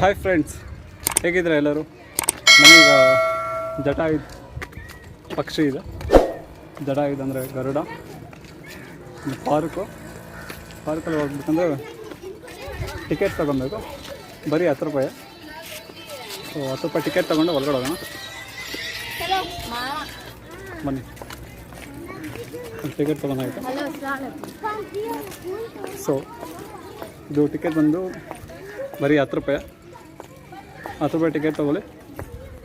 Hi friends ಹೇಗಿದ್ರೆ ಎಲ್ಲರೂ? ನಮೀಗ ಜಟ ಇದು ಪಕ್ಷಿ ಇದೆ. ಜಟ ಇದೆ ಅಂದರೆ ಗರುಡ ಪಾರ್ಕು. ಪಾರ್ಕಲ್ಲಿ ಹೋಗ್ಬೇಕಂದ್ರೆ ಟಿಕೆಟ್ ತೊಗೊಬೇಕು ಬರೀ ಹತ್ತು ರೂಪಾಯಿ. ಸೊ ಹತ್ತು ರೂಪಾಯಿ ಟಿಕೆಟ್ ತೊಗೊಂಡು ಒಳಗಡೆ ಹೋಗೋಣ. ಬನ್ನಿ. ಟಿಕೆಟ್ ತೊಗೊಂಡಾಯ್ತು ಸೊ ಇದು ಟಿಕೆಟ್ ಬಂದು ಬರೀ ಹತ್ತು ರೂಪಾಯಿ. ಹತ್ತು ರೂಪಾಯಿ ಟಿಕೆಟ್ ತೊಗೊಳ್ಳಿ.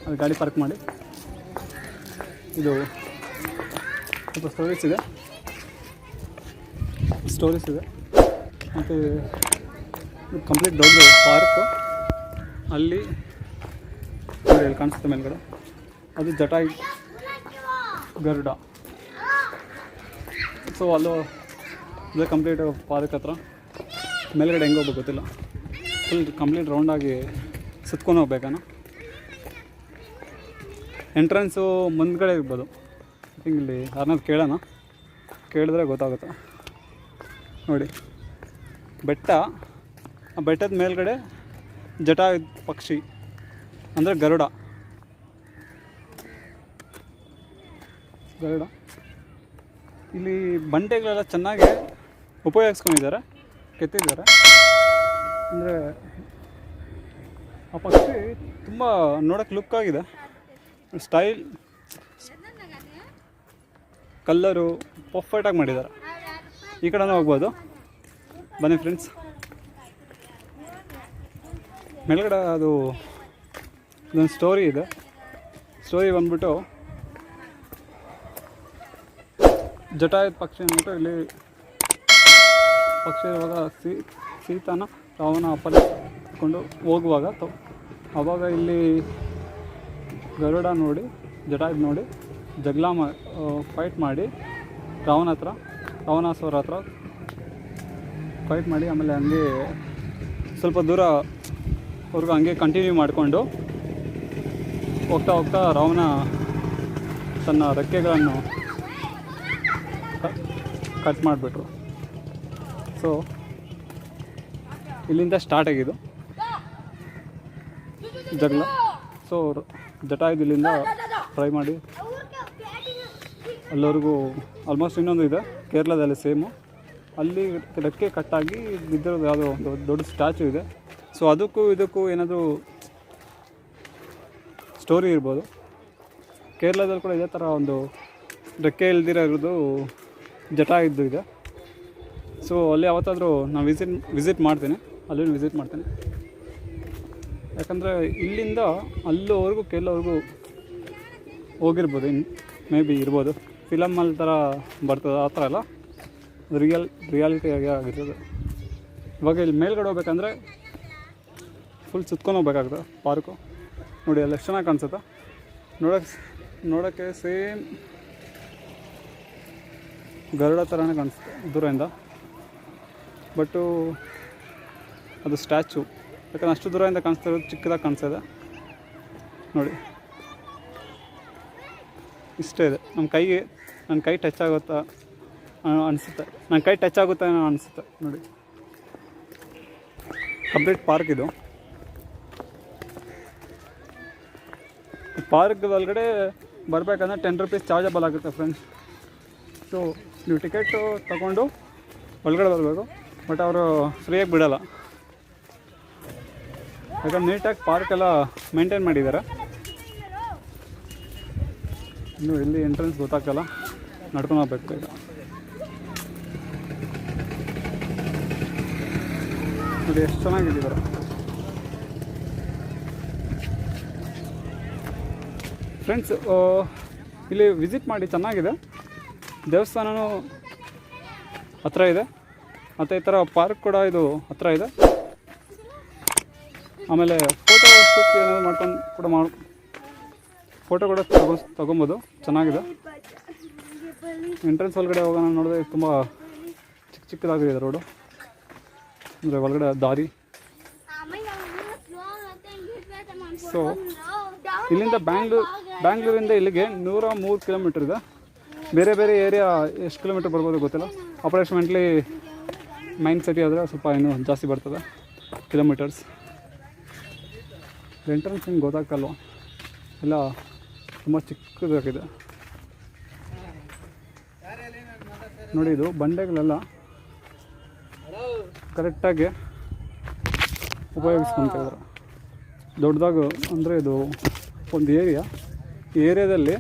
ಅಲ್ಲಿ ಗಾಡಿ ಪಾರ್ಕ್ ಮಾಡಿ. ಇದು ಸ್ವಲ್ಪ ಸ್ಟೋರೀಸ್ ಇದೆ. ಸ್ಟೋರೀಸ್ ಇದೆ. ಮತ್ತು ಕಂಪ್ಲೀಟ್ ದೊಡ್ಡ ಪಾರ್ಕು ಅಲ್ಲಿ ಇಲ್ಲಿ ಕಾಣಿಸುತ್ತೆ ಮೇಲ್ಗಡೆ. ಅದು ಜಟಾಯಿ ಗರುಡ. ಸೊ ಅಲ್ಲೂ ಅದೇ ಕಂಪ್ಲೀಟ್ ಪಾರ್ಕ್ ಹತ್ರ. ಮೇಲ್ಗಡೆ ಹೆಂಗೆ ಹೋಗ್ಬೇಕು ಗೊತ್ತಿಲ್ಲ. ಫುಲ್ ಕಂಪ್ಲೀಟ್ ರೌಂಡಾಗಿ ಸುತ್ಕೊಂಡು ಹೋಗ್ಬೇಕಾನ ಎಂಟ್ರೆನ್ಸು ಮುಂದ್ಗಡೆ ಇರ್ಬೋದು. ಇಲ್ಲಿ ಯಾರನ್ನಾದ್ರು ಕೇಳೋಣ? ಕೇಳಿದ್ರೆ ಗೊತ್ತಾಗುತ್ತೆ. ನೋಡಿ. ಬೆಟ್ಟ, ಆ ಬೆಟ್ಟದ ಮೇಲ್ಗಡೆ ಜಟ ಪಕ್ಷಿ, ಅಂದರೆ ಗರುಡ. ಗರುಡ. ಇಲ್ಲಿ ಬಂಡೆಗಳೆಲ್ಲ ಚೆನ್ನಾಗಿ ಉಪಯೋಗಿಸ್ಕೊಂಡಿದ್ದಾರೆ. ಕೆತ್ತಿದ್ದಾರೆ. ಅಂದರೆ ಆ ಪಕ್ಷಿ ತುಂಬ ನೋಡೋಕ್ಕೆ ಲುಕ್ ಆಗಿದೆ. ಸ್ಟೈಲ್ ಕಲ್ಲರು ಪರ್ಫೆಕ್ಟಾಗಿ ಮಾಡಿದ್ದಾರೆ. ಈ ಕಡೆನೂ ಹೋಗ್ಬೋದು. ಬನ್ನಿ ಫ್ರೆಂಡ್ಸ್ ಮೇಲ್ಗಡೆ ಅದು ಇದೊಂದು ಸ್ಟೋರಿ ಇದೆ. ಸ್ಟೋರಿ ಬಂದ್ಬಿಟ್ಟು ಜಟಾಯದ ಪಕ್ಷಿ ಅಂದ್ಬಿಟ್ಟು ಇಲ್ಲಿ ಪಕ್ಷಿ ಇವಾಗ ಸೀತಾನ, ರಾವಣ ಅಪಹರಿಸಿಕೊಂಡು ಹೋಗುವಾಗ ತ ಆವಾಗ ಇಲ್ಲಿ ಗರುಡ ನೋಡಿ, ಜಟಾಯ್ ನೋಡಿ ಜಗಳ ಮಾ ಫೈಟ್ ಮಾಡಿ, ರಾವಣ ಹತ್ರ, ರಾವಣಾಸುರ ಹತ್ರ ಫೈಟ್ ಮಾಡಿ, ಆಮೇಲೆ ಹಂಗೆ ಸ್ವಲ್ಪ ದೂರ ಅವ್ರಿಗೂ ಹಂಗೆ ಕಂಟಿನ್ಯೂ ಮಾಡಿಕೊಂಡು ಹೋಗ್ತಾ ಹೋಗ್ತಾ ರಾವಣ ತನ್ನ ರೆಕ್ಕೆಗಳನ್ನು ಕಟ್ ಮಾಡಿಬಿಟ್ರು. ಸೊ ಇಲ್ಲಿಂದ ಸ್ಟಾರ್ಟ್ ಆಗಿದ್ದು. ಜಗಳ. ಸೊ ಜಟ ಇಲ್ಲಿಂದ ಟ್ರೈ ಮಾಡಿ. ಅಲ್ಲಿವರೆಗೂ ಆಲ್ಮೋಸ್ಟ್ ಇನ್ನೊಂದು ಇದೆ. ಕೇರಳದಲ್ಲಿ ಸೇಮು ಅಲ್ಲಿ ರೆಕ್ಕೆ ಕಟ್ಟಾಗಿ ಬಿದ್ದಿರೋದು ಯಾವುದೋ ಒಂದು ದೊಡ್ಡ ಸ್ಟ್ಯಾಚು ಇದೆ. ಸೊ ಅದಕ್ಕೂ ಇದಕ್ಕೂ ಏನಾದರೂ ಸ್ಟೋರಿ ಇರ್ಬೋದು. ಕೇರಳದಲ್ಲಿ ಕೂಡ ಇದೇ ಥರ ಒಂದು ರೆಕ್ಕೆ ಇಲ್ದಿರ ಇರೋದು ಜಟ ಇದ್ದು ಇದೆ. ಸೊ ಅಲ್ಲಿ ಯಾವತ್ತಾದರೂ ನಾನು ವಿಸಿಟ್ ವಿಸಿಟ್ ಮಾಡ್ತೀನಿ. ಅಲ್ಲಿ ವಿಸಿಟ್ ಮಾಡ್ತೀನಿ. ಯಾಕಂದರೆ ಇಲ್ಲಿಂದ ಅಲ್ಲಿವರೆಗೂ ಕೆಲವ್ರಿಗೂ ಹೋಗಿರ್ಬೋದು, ಇನ್ ಮೇ ಬಿ ಇರ್ಬೋದು. ಫಿಲಮಲ್ಲಿ ಥರ ಬರ್ತದೆ, ಆ ಥರ ಅಲ್ಲ. ರಿಯಲ್ ರಿಯಾಲಿಟಿ ಆಗಿ ಆಗಿರ್ತದೆ. ಇವಾಗ ಇಲ್ಲಿ ಮೇಲ್ಗಡೆ ಹೋಗ್ಬೇಕಂದ್ರೆ ಫುಲ್ ಸುತ್ಕೊಂಡು ಹೋಗ್ಬೇಕಾಗ್ತದೆ ಪಾರ್ಕು ನೋಡಿ, ಅಲ್ಲಿ ಎಷ್ಟು ಚೆನ್ನಾಗಿ ಕಾಣಿಸುತ್ತೆ. ನೋಡೋಕ್ಕೆ ನೋಡೋಕ್ಕೆ ಸೇಮ್ ಗರುಡ ಥರನೇ ಕಾಣಿಸುತ್ತೆ ದೂರದಿಂದ. ಬಟ್ಟು ಅದು ಸ್ಟ್ಯಾಚು ಯಾಕಂದ್ರೆ ಅಷ್ಟು ದೂರದಿಂದ ಕಾಣಿಸ್ತಾ ಇರೋದು, ಚಿಕ್ಕದಾಗಿ ಕಾಣಿಸ್ತದೆ ನೋಡಿ. ಇಷ್ಟೇ ಇದೆ. ನಮ್ಮ ಕೈಗೆ, ನನ್ನ ಕೈ ಟಚ್ ಆಗುತ್ತಾ ಅನಿಸುತ್ತೆ. ನನ್ನ ಕೈ ಟಚ್ ಆಗುತ್ತಾ ಏನೋ ಅನಿಸುತ್ತೆ. ನೋಡಿ. ಕಂಪ್ಲೀಟ್ ಪಾರ್ಕ್ ಇದು. ಪಾರ್ಕ್ ಒಳಗಡೆ ಬರಬೇಕಂದ್ರೆ ಟೆನ್ ರುಪೀಸ್ ಚಾರ್ಜಬಲ್ ಆಗುತ್ತೆ ಫ್ರೆಂಡ್ಸ್ ಸೊ ನೀವು ಟಿಕೆಟು ತಗೊಂಡು ಒಳಗಡೆ ಬರಬೇಕು. ಬಟ್ ಅವರು ಫ್ರೀಯಾಗಿ ಬಿಡೋಲ್ಲ. ಯಾಕಂದ್ರೆ ನೀಟಾಗಿ ಪಾರ್ಕ್ ಎಲ್ಲ ಮೇಂಟೈನ್ ಮಾಡಿದ್ದಾರೆ ಇನ್ನು ಎಲ್ಲಿ ಎಂಟ್ರೆನ್ಸ್ ಗೊತ್ತಾಗಲ್ಲ ನಡ್ಕೊಂಡು ಹೋಗ್ಬೇಕು ಈಗ. ನೋಡಿ ಎಷ್ಟು ಚೆನ್ನಾಗಿದ್ದಾರೆ. ಫ್ರೆಂಡ್ಸ್ ಇಲ್ಲಿ ವಿಸಿಟ್ ಮಾಡಿ ಚೆನ್ನಾಗಿದೆ. ದೇವಸ್ಥಾನವೂ ಹತ್ರ ಇದೆ. ಮತ್ತು ಈ ಥರ ಪಾರ್ಕ್ ಕೂಡ ಇದು ಹತ್ರ ಇದೆ. ಆಮೇಲೆ ಫೋಟೋ ಶೂಟ್ ಏನಾದರೂ ಮಾಡ್ಕೊಂಡು ಕೂಡ ಮಾಡ ಫೋಟೋ ಕೂಡ ತಗೋ ತೊಗೊಬೋದು. ಚೆನ್ನಾಗಿದೆ. ಎಂಟ್ರೆನ್ಸ್ ಒಳಗಡೆ ಹೋಗೋಣ ನೋಡಿದ್ರೆ ತುಂಬ ಚಿಕ್ಕ ಚಿಕ್ಕದಾಗಿದೆ ರೋಡು ಅಂದರೆ ಒಳಗಡೆ ದಾರಿ. ಸೊ ಇಲ್ಲಿಂದ ಬ್ಯಾಂಗ್ಳೂರ್ ಬ್ಯಾಂಗ್ಳೂರಿಂದ ಇಲ್ಲಿಗೆ ನೂರ ಮೂರು ಕಿಲೋಮೀಟ್ರ್ ಇದೆ. ಬೇರೆ ಬೇರೆ ಏರಿಯಾ ಎಷ್ಟು ಕಿಲೋಮೀಟ್ರ್ ಬರ್ಬೋದು ಗೊತ್ತಿಲ್ಲ. ಅಪ್ರಾಕ್ಸಿಮೇಟ್ಲಿ ಮೈನ್ ಸಿಟಿ ಆದರೆ ಸ್ವಲ್ಪ ಇನ್ನೂ ಜಾಸ್ತಿ ಬರ್ತದೆ. ಕಿಲೋಮೀಟರ್ಸ್ ಎಂಟ್ರೆನ್ಸ್ ಹಿಂಗೆ ಗೊತ್ತಾಗಲ್ವ? ಎಲ್ಲ ತುಂಬ ಚಿಕ್ಕದಾಗಿದೆ. ನೋಡಿ, ಇದು ಬಂಡೆಗಳೆಲ್ಲ ಕರೆಕ್ಟಾಗಿ ಉಪಯೋಗಿಸ್ಕೊತಿದ್ರು ದೊಡ್ಡದಾಗ ಅಂದರೆ ಇದು ಒಂದು ಏರಿಯಾ. ಏರಿಯಾದಲ್ಲಿ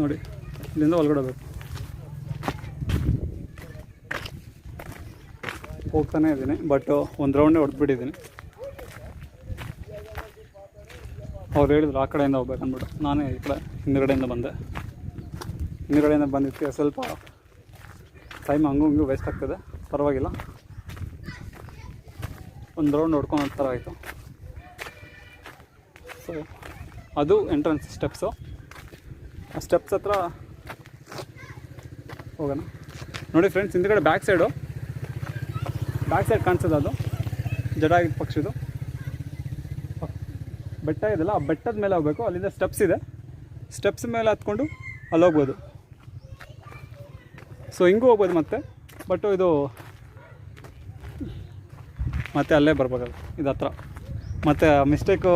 ನೋಡಿ, ಇಲ್ಲಿಂದ ಒಳಗಡೆ ಹೋಗ್ಬೇಕು. ಹೋಗ್ತಾನೆ ಇದ್ದೀನಿ ಬಟ್ ಒಂದು ರೌಂಡೇ ಹೊಡೆದ್ಬಿಟ್ಟಿದ್ದೀನಿ. ಅವ್ರು ಹೇಳಿದ್ರು ಆ ಕಡೆಯಿಂದ ಹೋಗ್ಬೇಕು ಅಂದ್ಬಿಟ್ಟು. ನಾನೇ ಈ ಕಡೆ ಹಿಂದುಗಡೆಯಿಂದ ಬಂದೆ. ಹಿಂದುಗಡೆಯಿಂದ ಬಂದಿದ್ದೆ ಸ್ವಲ್ಪ ಟೈಮ್ ಹಂಗೂ ಹಿಂಗೂ ವೇಸ್ಟ್ ಆಗ್ತದೆ. ಪರವಾಗಿಲ್ಲ. ಒಂದು ರೌಂಡ್ ಹೊಡ್ಕೊಂಡು ಥರ ಆಯಿತು. ಸೊ ಅದು ಎಂಟ್ರೆನ್ಸ್ ಸ್ಟೆಪ್ಸು ಆ ಸ್ಟೆಪ್ಸ್ ಹತ್ರ ಹೋಗೋಣ. ನೋಡಿ ಫ್ರೆಂಡ್ಸ್ ಹಿಂದ್ಗಡೆ ಬ್ಯಾಕ್ ಸೈಡು ಬ್ಯಾಕ್ ಸೈಡ್ ಕಾಣಿಸೋದು ಅದು. ಜಡ ಪಕ್ಷಿದು. ಬೆಟ್ಟ ಇದೆಲ್ಲ, ಆ ಬೆಟ್ಟದ ಮೇಲೆ ಹೋಗ್ಬೇಕು. ಅಲ್ಲಿಂದ ಸ್ಟೆಪ್ಸ್ ಇದೆ. ಸ್ಟೆಪ್ಸ್ ಮೇಲೆ ಹತ್ಕೊಂಡು ಅಲ್ಲಿ ಹೋಗ್ಬೋದು. ಸೊ ಹಿಂಗೂ ಹೋಗ್ಬೋದು ಮತ್ತೆ. ಬಟ್ ಇದು ಮತ್ತೆ ಅಲ್ಲೇ ಬರ್ಬೇಕಾದ್ರೆ ಇದು ಹತ್ರ. ಮತ್ತು ಮಿಸ್ಟೇಕು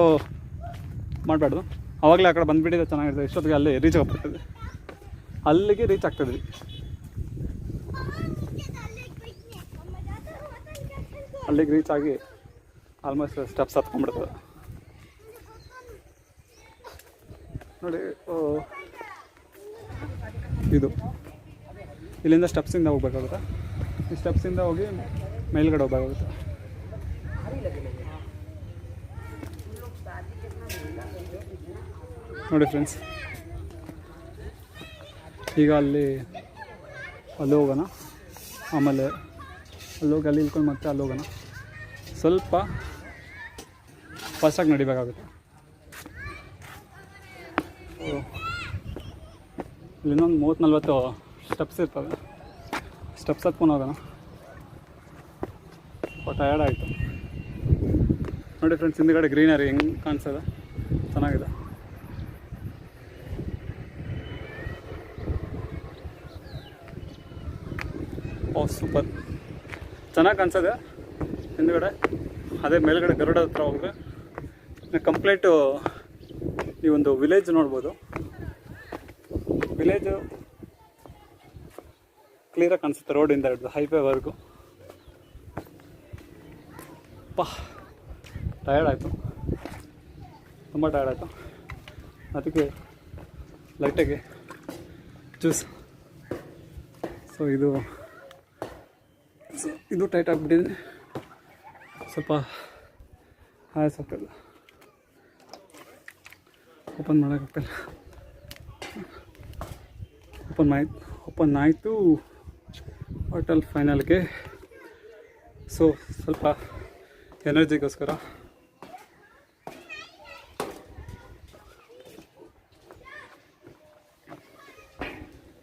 ಮಾಡಬಾರ್ದು ಆವಾಗಲೇ ಆ ಕಡೆ ಬಂದುಬಿಟ್ಟಿದೆ ಚೆನ್ನಾಗಿರ್ತದೆ ಇಷ್ಟೊತ್ತಿಗೆ ಅಲ್ಲಿ ರೀಚ್ ಆಗ್ಬಿಟ್ಟಿದೆ ಅಲ್ಲಿಗೆ ರೀಚ್ ಆಗ್ತಿದ್ವಿ ಅಲ್ಲಿಗೆ ರೀಚ್ ಆಗಿ ಆಲ್ಮೋಸ್ಟ್ ಸ್ಟೆಪ್ಸ್ ಹತ್ಕೊಂಡ್ಬಿಡ್ತದೆ ನೋಡಿ ಇದು. ಇಲ್ಲಿಂದ ಸ್ಟೆಪ್ಸಿಂದ ಹೋಗ್ಬೇಕಾಗುತ್ತೆ. ಈ ಸ್ಟೆಪ್ಸಿಂದ ಹೋಗಿ ಮೇಲ್ಗಡೆ ಹೋಗ್ಬೇಕಾಗುತ್ತೆ. ನೋಡಿ ಫ್ರೆಂಡ್ಸ್ ಈಗ ಅಲ್ಲಿ ಅಲ್ಲಿ ಹೋಗೋಣ. ಆಮೇಲೆ ಅಲ್ಲಿ ಹೋಗಿ ಅಲ್ಲಿ ಇಳ್ಕೊಂಡು ಮತ್ತೆ ಅಲ್ಲಿ ಹೋಗೋಣ. ಸ್ವಲ್ಪ ಫಾಸ್ಟಾಗಿ ನಡಿಬೇಕಾಗುತ್ತೆ. ಇನ್ನೊಂದು ಮೂವತ್ತು ನಲ್ವತ್ತು ಸ್ಟೆಪ್ಸ್ ಇರ್ತವೆ. ಸ್ಟೆಪ್ಸ್ ಹತ್ಕೊಂಡು ಹೋಗೋಣ. ಟಯರ್ಡ್ ಆಯಿತು. ನೋಡಿ ಫ್ರೆಂಡ್ಸ್ ಹಿಂದ್ಗಡೆ ಗ್ರೀನರಿ ಹೆಂಗೆ ಕಾಣಿಸ್ತದೆ ಚೆನ್ನಾಗಿದೆ. ಓ ಸೂಪರ್ ಚೆನ್ನಾಗಿ ಕಾಣಿಸೋದೆ? ಹಿಂದ್ಗಡೆ, ಅದೇ ಮೇಲ್ಗಡೆ ಗರುಡ ಹತ್ರ ಹೋದ್ರೆ ಕಂಪ್ಲೀಟು ಈ ಒಂದು ವಿಲೇಜ್ ನೋಡ್ಬೋದು. ವಿಲೇಜು ಕ್ಲಿಯರಾಗಿ ಕಾಣಿಸುತ್ತೆ ರೋಡಿಂದ ಹಿಡಿದು ಹೈವೇವರೆಗೂ ಪಾ ಟಯರ್ಡ್ ಆಯಿತು. ತುಂಬ ಟಯರ್ಡ್ ಆಯಿತು. ಅದಕ್ಕೆ ಲೈಟಾಗಿ ಜ್ಯೂಸ್ ಸೊ ಇದು ಸೊ ಇದು ಟೈಟ್ ಆಗಿಬಿಟ್ಟಿದೆ. ಸ್ವಲ್ಪ ಹಾಯ್ ಸಾಕಲ್ಲ ಓಪನ್ ಮಾಡೋಕ್ಕಾಗ್ತಿಲ್ಲ. ಓಪನ್ ಆಯ್ತು ಓಪನ್ ಆಯಿತು. ಹೋಟೆಲ್ ಫೈನಲ್ಗೆ ಸೊ ಸ್ವಲ್ಪ ಎನರ್ಜಿಗೋಸ್ಕರ.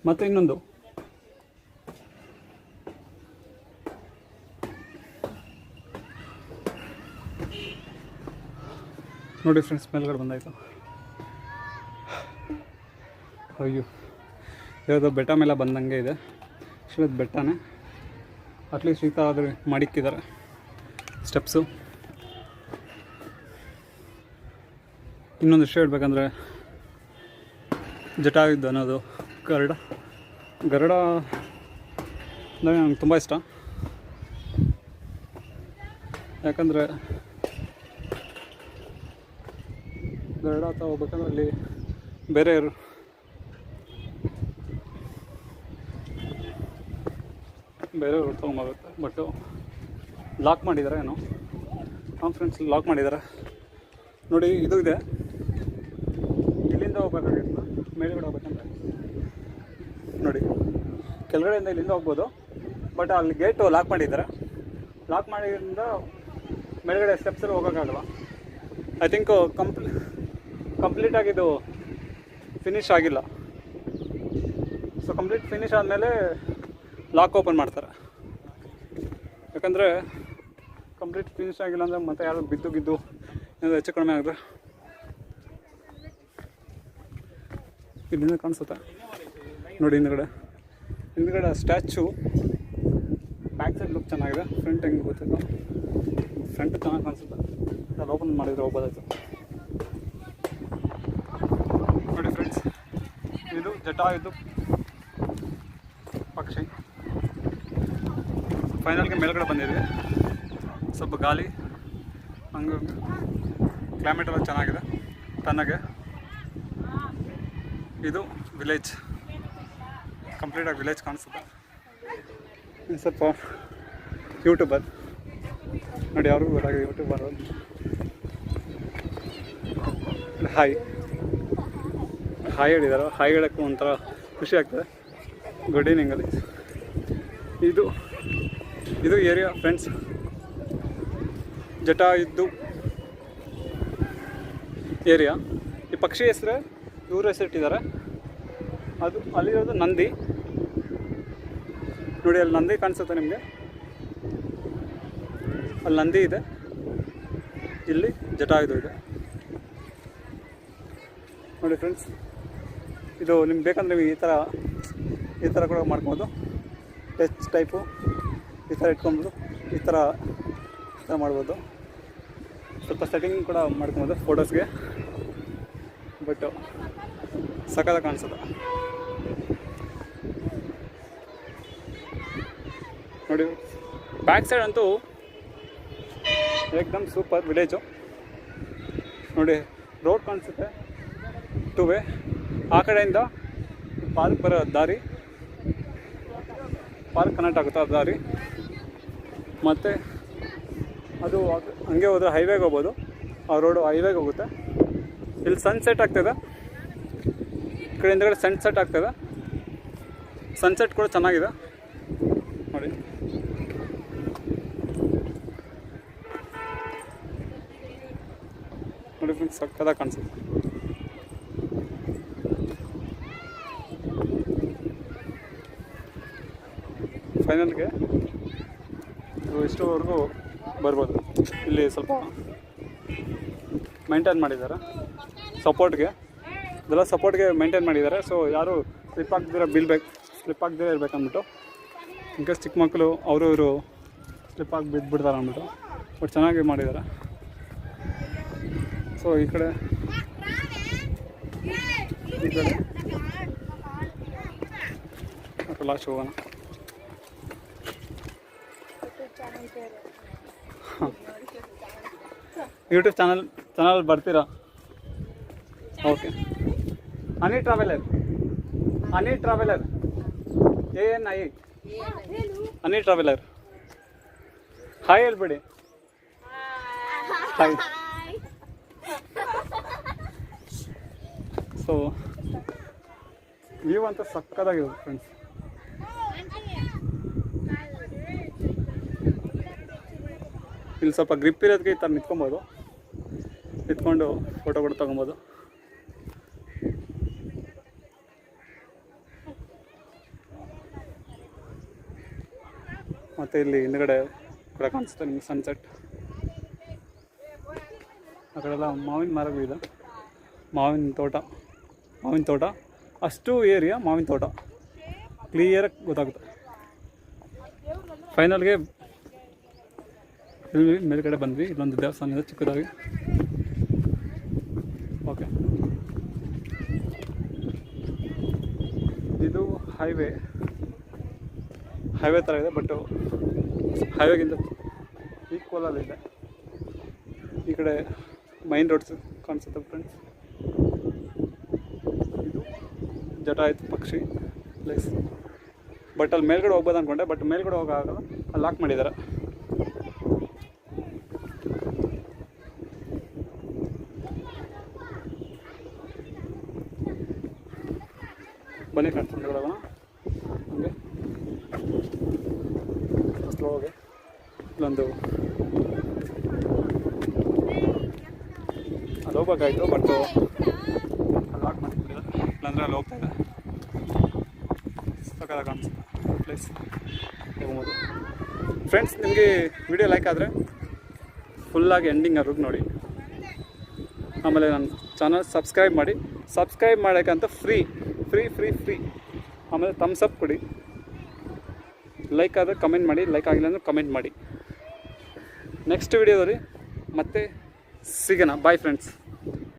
ಮತ್ತು ಇನ್ನೊಂದು. ನೋಡಿ ಫ್ರೆಂಡ್ಸ್ ಮೇಲ್ಗಡೆ ಬಂದಾಯಿತು. ಅಯ್ಯೋ, ಯಾವುದೋ ಬೆಟ್ಟ ಮೇಲೆ ಬಂದಂಗೆ ಇದೆ. ಶಿವದ ಬೆಟ್ಟನೇ. ಅಟ್ಲೀಸ್ಟ್ ಈ ಥರ ಆದರೆ ಮಾಡಿಕ್ಕಿದ್ದಾರೆ ಸ್ಟೆಪ್ಸು ಇನ್ನೊಂದು ವಿಷಯ ಹೇಳ್ಬೇಕಂದ್ರೆ ಜಟಾಯುದ್ಧ ಅನ್ನೋದು ಗರಡ. ಗರಡ ಅಂದರೆ ನನಗೆ ತುಂಬ ಇಷ್ಟ. ಯಾಕಂದರೆ ಗರುಡ ಹತ್ರ ಹೋಗ್ಬೇಕಂದ್ರೆ ಅಲ್ಲಿ ಬೇರೆ ಬೇರೆ ರೂಟ್ ತೊಗೊಂಬೋಗುತ್ತೆ ಬಟ್ಟು ಲಾಕ್ ಮಾಡಿದ್ದಾರೆ ಏನೋ? ನಮ್ಮ ಫ್ರೆಂಡ್ಸ್ ಲಾಕ್ ಮಾಡಿದ್ದಾರೆ ನೋಡಿ, ಇದು ಇದೆ. ಇಲ್ಲಿಂದ ಹೋಗ್ಬೇಕಾಗಿತ್ತು. ಮೇಲ್ಗಡೆ ಹೋಗ್ಬೇಕಂದ್ರೆ ನೋಡಿ, ಕೆಳಗಡೆಯಿಂದ ಇಲ್ಲಿಂದ ಹೋಗ್ಬೋದು. ಬಟ್ ಅಲ್ಲಿ ಗೇಟು ಲಾಕ್ ಮಾಡಿದ್ದಾರೆ ಲಾಕ್ ಮಾಡಿದ್ರಿಂದ ಮೇಲ್ಗಡೆ ಸ್ಟೆಪ್ಸಲ್ಲಿ ಹೋಗೋಕ್ಕಾಗಲ್ಲ ಐ ಥಿಂಕ್ ಕಂಪ್ಲಿ ಕಂಪ್ಲೀಟ್ ಆಗಿದ್ದು ಫಿನಿಶ್ ಆಗಿಲ್ಲ. ಸೊ ಕಂಪ್ಲೀಟ್ ಫಿನಿಶ್ ಆದಮೇಲೆ ಲಾಕ್ ಓಪನ್ ಮಾಡ್ತಾರೆ. ಯಾಕಂದರೆ ಕಂಪ್ಲೀಟ್ ಫಿನಿಶ್ ಆಗಿಲ್ಲ ಅಂದರೆ ಮತ್ತೆ ಯಾರು ಬಿದ್ದು ಗಿದ್ದು ಏನಾದರೂ ಹೆಚ್ಚು ಕಡಿಮೆ ಆಗಿದ್ರೆ ಇಲ್ಲಿಂದ ಕಾಣಿಸುತ್ತೆ? ನೋಡಿ ಹಿಂದ್ಗಡೆ. ಹಿಂದ್ಗಡೆ ಸ್ಟ್ಯಾಚು ಬ್ಯಾಕ್ ಸೈಡ್ ಲುಕ್ ಚೆನ್ನಾಗಿದೆ. ಫ್ರಂಟ್ ಹೆಂಗೆ ಗೊತ್ತಿಲ್ಲ. ಫ್ರಂಟ್ ಚೆನ್ನಾಗಿ ಕಾಣಿಸುತ್ತೆ? ಅದು ಓಪನ್ ಮಾಡಿದ್ರೆ ಹೋಗ್ಬೋದಾಯ್ತು ನೋಡಿ ಫ್ರೆಂಡ್ಸ್ ಇದು ಜಟ, ಇದು ಪಕ್ಷಿ. ಫೈನಲ್ಗೆ ಮೇಲ್ಗಡೆ ಬಂದಿದ್ವಿ. ಸ್ವಲ್ಪ ಗಾಳಿ, ಹಂಗೆ ಕ್ಲೈಮೇಟ್ ಎಲ್ಲ ಚೆನ್ನಾಗಿದೆ ತನ್ನಗೆ ಇದು ವಿಲೇಜ್ ಕಂಪ್ಲೀಟಾಗಿ ವಿಲೇಜ್ ಕಾಣಿಸುತ್ತೆ. ಸ್ವಲ್ಪ ಯೂಟ್ಯೂಬರ್ ನೋಡಿ ಯಾರು ಗೊತ್ತಾಗಿದೆ ಯೂಟ್ಯೂಬರ್ ಹಾಯ್ ಹಾಯ್ ಹೇಳಿದ್ದಾರೆ ಹಾಯ್ ಹೇಳೋಕ್ಕೂ ಒಂಥರ ಖುಷಿ ಆಗ್ತದೆ. ಗುಡ್ ಈವ್ನಿಂಗಲ್ಲಿ ಇದು ಇದು ಏರಿಯಾ ಫ್ರೆಂಡ್ಸ್ ಜಟ ಇದ್ದು ಏರಿಯಾ ಈ ಪಕ್ಷಿ ಹೆಸರು ಇವ್ರ ಹೆಸರು ಇಟ್ಟಿದ್ದಾರೆ ಅದು ಅಲ್ಲಿರೋದು ನಂದಿ. ನೋಡಿ, ಅಲ್ಲಿ ನಂದಿ ಕಾಣಿಸುತ್ತೆ ನಿಮಗೆ? ಅಲ್ಲಿ ನಂದಿ ಇದೆ. ಇಲ್ಲಿ ಜಟ ಇದು ಇದೆ. ನೋಡಿ ಫ್ರೆಂಡ್ಸ್ ಇದು ನಿಮ್ಗೆ ಬೇಕಂದ್ರೆ ನೀವು ಈ ಥರ ಈ ಥರ ಕೂಡ ಮಾಡ್ಕೊಬೋದು. ಟಚ್ ಟೈಪು ಈ ಥರ ಇಟ್ಕೊಬೋದು. ಈ ಥರ ಈ ಥರ ಮಾಡ್ಬೋದು. ಸ್ವಲ್ಪ ಸೆಟ್ಟಿಂಗ್ ಕೂಡ ಮಾಡ್ಕೊಬೋದು ಫೋಟೋಸ್ಗೆ ಬಟ್ ಸಕಾಲ ಕಾಣಿಸುತ್ತೆ ನೋಡಿ ಬ್ಯಾಕ್ ಸೈಡ್ ಅಂತೂ ಏಕ್ದಮ್ ಸೂಪರ್ ವಿಲೇಜು ನೋಡಿ ರೋಡ್ ಕಾಣಿಸುತ್ತೆ ಟು ವೇ ಆ ಕಡೆಯಿಂದ ಪಾರ್ಕ್ ಬರೋ ದಾರಿ. ಪಾರ್ಕ್ ಕನೆಕ್ಟ್ ಆಗುತ್ತೆ ಆ ದಾರಿ. ಮತ್ತು ಅದು ಹಂಗೆ ಹೋದ್ರೆ ಹೈವೇಗೆ ಹೋಗ್ಬೋದು. ಆ ರೋಡು ಹೈವೇಗೆ ಹೋಗುತ್ತೆ. ಇಲ್ಲಿ ಸನ್ಸೆಟ್ ಆಗ್ತದೆ. ಈ ಕಡೆ ಸನ್ಸೆಟ್ ಆಗ್ತದೆ. ಸನ್ಸೆಟ್ ಕೂಡ ಚೆನ್ನಾಗಿದೆ. ನೋಡಿ. ನೋಡಿ ಫ್ರೆಂಡ್ಸ್ ಸಕ್ಕದಾಗ ಕಾಣಿಸುತ್ತೆ. ಫೈನಲ್ಗೆ ಇಷ್ಟುವರೆಗೂ ಬರ್ಬೋದು. ಇಲ್ಲಿ ಸ್ವಲ್ಪ ಮೈಂಟೈನ್ ಮಾಡಿದ್ದಾರೆ. ಸಪೋರ್ಟ್ಗೆ ಇದೆಲ್ಲ ಸಪೋರ್ಟ್ಗೆ ಮೈಂಟೈನ್ ಮಾಡಿದ್ದಾರೆ. ಸೊ ಯಾರು ಸ್ಲಿಪ್ ಆಗ್ದಿರ ಬೀಳ್ಬೇಕು ಸ್ಲಿಪ್ ಆಗದಿರ ಇರ್ಬೇಕು ಅಂದ್ಬಿಟ್ಟು ಇನ್ಕೇಸ್ ಚಿಕ್ಕ ಮಕ್ಕಳು, ಅವರು ಇವರು ಸ್ಲಿಪ್ ಆಗಿ ಬಿದ್ದುಬಿಡ್ತಾರೆ ಅಂದ್ಬಿಟ್ಟು. ಬಟ್ ಚೆನ್ನಾಗಿ ಮಾಡಿದ್ದಾರೆ. ಸೊ ಈ ಕಡೆ ಈ ಕಡೆ. ಲಾಸ್ಟ್ ಹೋಗೋಣ. ಯೂಟ್ಯೂಬ್ ಚಾನಲ್ ಚಾನಲ್ ಬರ್ತೀರಾ? Okay. Honey traveller. Honey traveller. A N I. Honey traveller. Hi ಹೇಳ್ಬೇಡಿ. ಹಾಯ್ ಸೊ ಅಂತ ಸಕ್ಕದಾಗಿದೆ ಫ್ರೆಂಡ್ಸ್ ಇಲ್ಲಿ, ಸ್ವಲ್ಪ ಗ್ರಿಪ್ ಇರೋದಕ್ಕೆ ಈ ಥರ ನಿಂತ್ಕೊಬೋದು. ನಿಂತ್ಕೊಂಡು ಕೂಡ ತೊಗೊಬೋದು. ಮತ್ತು ಇಲ್ಲಿ ಹಿಂದ್ಗಡೆ ಕೂಡ ಕಾಣಿಸುತ್ತೆ ನಿಮ್ಗೆ ಸನ್ಸೆಟ್ ಆ ಕಡೆಲ್ಲ ಮಾವಿನ ಇದೆ. ಮಾವಿನ ತೋಟ. ಮಾವಿನ ತೋಟ. ಅಷ್ಟು ಏರಿಯಾ ಮಾವಿನ ತೋಟ. ಕ್ಲಿಯರಾಗಿ ಗೊತ್ತಾಗುತ್ತೆ. ಫೈನಲ್ಗೆ ಇಲ್ಲಿ ಮೇಲ್ಗಡೆ ಬಂದ್ವಿ, ಇಲ್ಲೊಂದು ದೇವಸ್ಥಾನ ಇದೆ, ಚಿಕ್ಕದಾಗಿ. ಓಕೆ ಇದು ಹೈವೇ ಹೈವೇ ಥರ ಇದೆ ಬಟ್ಟು ಹೈವೇಗಿಂತ ಈಕ್ವಲಲ್ಲಿ ಇದೆ. ಈ ಕಡೆ ಮೈನ್ ರೋಡ್ಸ್ ಕಾಣಿಸುತ್ತೆ ಫ್ರೆಂಡ್ಸ್ ಇದು ಜಟಾಯುತ್ ಪಕ್ಷಿ ಪ್ಲೇಸ್ ಬಟ್ ಅಲ್ಲಿ ಮೇಲ್ಗಡೆ ಹೋಗ್ಬೋದು ಅಂದ್ಕೊಂಡೆ ಬಟ್ ಮೇಲ್ಗಡೆ ಹೋಗೋಕ್ಕಾಗಲ್ಲ ಅಲ್ಲಿ ಲಾಕ್ ಮಾಡಿದ್ದಾರೆ. ಬನ್ನಿ ಮುಂದೆ ಹೋಗೋಣ ಹಂಗೆ. ಸ್ಲೋಗೆ ಇಲ್ಲೊಂದು. ಅಲ್ಲಿ ಹೋಗ್ಬೇಕಾಯ್ತು ಬಟ್ ಲಾಕ್ ಮಾಡ್ತಿದ್ದೀರ ಇಲ್ಲಾಂದರೆ ಅಲ್ಲಿ ಹೋಗ್ತಾ ಇದೆ. ಸಕ್ಕದಾಗ ಕಾಣಿಸ್ತಾ ಪ್ಲೇಸ್ ಹೋಗ್ಬೋದು ಫ್ರೆಂಡ್ಸ್ ನಿಮಗೆ ವಿಡಿಯೋ ಲೈಕ್ ಆದರೆ ಫುಲ್ಲಾಗಿ ಎಂಡಿಂಗ್ ಎಂಡಿಂಗ್ವರೆಗೂ ನೋಡಿ. ಆಮೇಲೆ ನನ್ನ ಚಾನಲ್ ಸಬ್ಸ್ಕ್ರೈಬ್ ಮಾಡಿ. ಸಬ್ಸ್ಕ್ರೈಬ್ ಮಾಡೋಕ್ಕಂತ ಫ್ರೀ ಫ್ರೀ ಫ್ರೀ ಫ್ರೀ ಆಮೇಲೆ ಥಮ್ಸ್ ಅಪ್ ಕೊಡಿ. ಲೈಕ್ ಆದರೆ ಕಮೆಂಟ್ ಮಾಡಿ ಲೈಕ್ ಆಗಿಲ್ಲ ಅಂದರೆ ಕಮೆಂಟ್ ಮಾಡಿ. ನೆಕ್ಸ್ಟ್ ವಿಡಿಯೋದಲ್ಲಿ ಮತ್ತೆ ಸಿಗೋಣ. Bye friends